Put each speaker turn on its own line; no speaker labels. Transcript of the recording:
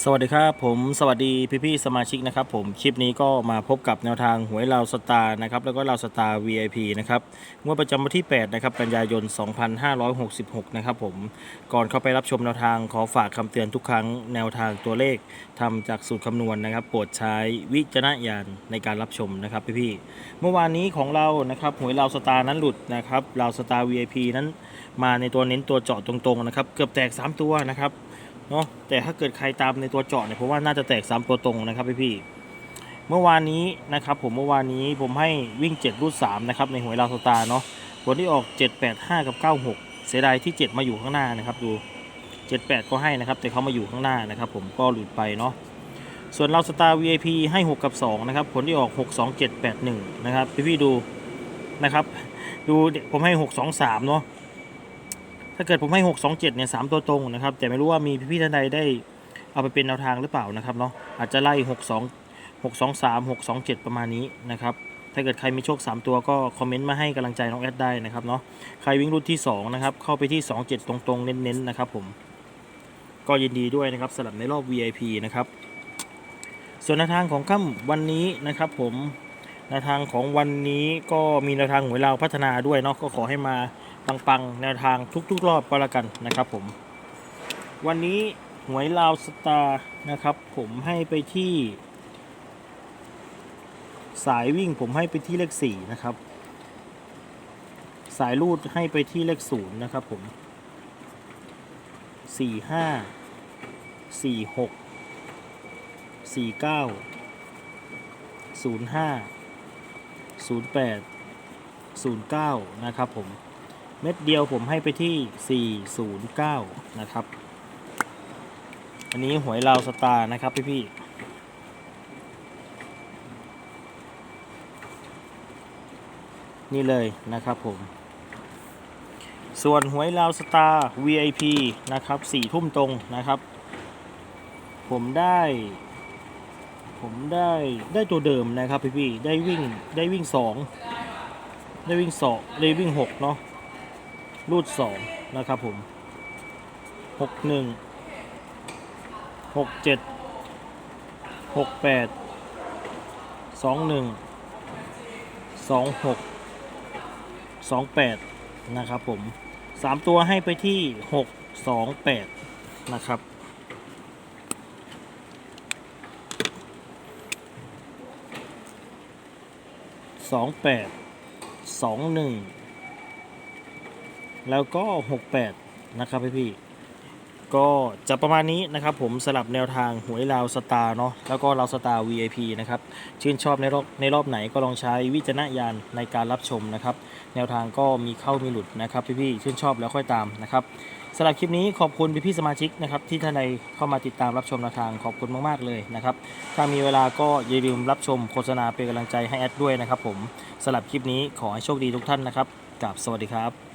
สวัสดีครับผมสวัสดีพี่พี่ๆสมาชิกนะครับผมคลิปนี้ก็มาพบกับแนวทางหวยลาวสตาร์นะครับแล้วก็ลาวสตาร์ VIP นะครับงวดประจำวันที่8นะครับกันยายน 2566 นะครับผมก่อนเข้าไปรับชมแนวทางขอฝากคำเตือนทุกครั้งแนวทางตัวเลขทำจากสูตรคำนวณนะครับโปรดใช้วิจารณญาณในการรับชมนะครับพี่พี่ๆเมื่อวานนี้ของเรานะครับหวยลาวสตาร์นั้นหลุดนะครับลาวสตาร์ VIP นั้นมาในตัวเน้นตัวเจาะตรงๆนะครับเกือบแตก 3 ตัวนะครับ เนาะแต่ถ้าเกิดใครตามในตัวเจาะเนี่ยเพราะว่าน่าจะแตก3ตัวตรงนะครับพี่พี่เมื่อวานนี้นะครับผมเมื่อวานนี้ผมให้วิ่ง 7 รูด3นะครับในหวยลาวสตาเนาะผลที่ออก 785 กับ 96 เสียดายที่ 7 มาอยู่ข้างหน้านะครับดู 78 ก็ให้นะครับ แต่เขามาอยู่ข้างหน้านะครับ ผมก็หลุดไปเนาะส่วนเราสตา VIP ให้ 6 กับ 2 นะครับ ผลที่ออก 62781 นะครับ พี่พี่ดูนะครับ ดูผมให้ 623 เนาะ ถ้าเกิดผมให้ 6 2 7เนี่ยสตัวตรงนะครับ แต่ไม่รู้ว่ามีพี่ๆท่านใดได้เอาไปเป็นแนวทางหรือเปล่านะครับเนาะอาจจะไล่ 6 2 6 2 3 6 2 7 ประมาณนี้นะครับถ้าเกิดใครมีโชค 3 ตัวก็คอมเมนต์มาให้กำลังใจน้องแอดได้นะครับเนาะใครวิ่งรุ่นที่ 2 นะครับ เข้าไปที่ 2 7 ตรงๆ เน้นๆ นะครับผมก็ยินดีด้วยนะครับสำหรับในรอบ VIP นะครับ ส่วนแนวทางของค่ำวันนี้นะครับผมแนวทางของวันนี้ก็มีแนวทางหวยเราวพัฒนาด้วยเนาะก็ขอให้มา ปังๆ แนวทางทุกๆ รอบก็แล้วกันนะครับผม วันนี้หวยลาวสตาร์นะครับ ผมให้ไปที่ สายวิ่งผมให้ไปที่เลขสี่นะครับ สายรูดให้ไปที่เลขศูนย์นะครับผมสี่ห้าสี่หกสี่เก้าศูนย์ห้าศูนย์แปดศูนย์เก้านะครับผม เม็ดเดียวผมให้ไปที่ 409 นะครับ อันนี้หวยลาวสตาร์นะครับพี่พี่นี่เลยนะครับผม ส่วนหวยลาวสตาร์ VIP นะครับสี่ทุ่มตรงนะครับ ผมได้ ผมได้ได้ตัวเดิมนะครับพี่พี่ได้วิ่งได้วิ่งสองได้วิ่งสองได้วิ่งหกเนาะ รูดสองนะครับผมหกหนึ่งหกเจ็ดหกแปดสองหนึ่งสองหกสองแปดนะครับผมสามตัวให้ไปที่หกสองแปดนะครับสองแปดสองหนึ่ง แล้วก็ 68 นะครับพี่พี่ก็จะประมาณนี้นะครับผมสลับแนวทางหวยลาวสตาร์เนาะแล้วก็ลาวสตาร์ VIP นะครับชื่นชอบในรอบในรอบไหนก็ลองใช้วิจารณญาณในการรับชมนะครับ แนวทางก็มีเข้ามีหลุดนะครับพี่พี่ชื่นชอบแล้วค่อยตามนะครับสำหรับคลิปนี้ขอบคุณพี่พี่สมาชิกนะครับที่ท่านใดเข้ามาติดตามรับชมแนวทางขอบคุณมากๆเลยนะครับถ้ามีเวลาก็อย่าลืมรับชมโฆษณาเป็นกำลังใจให้แอดด้วยนะครับผมสำหรับคลิปนี้ขอให้โชคดีทุกท่านนะครับกับสวัสดีครับ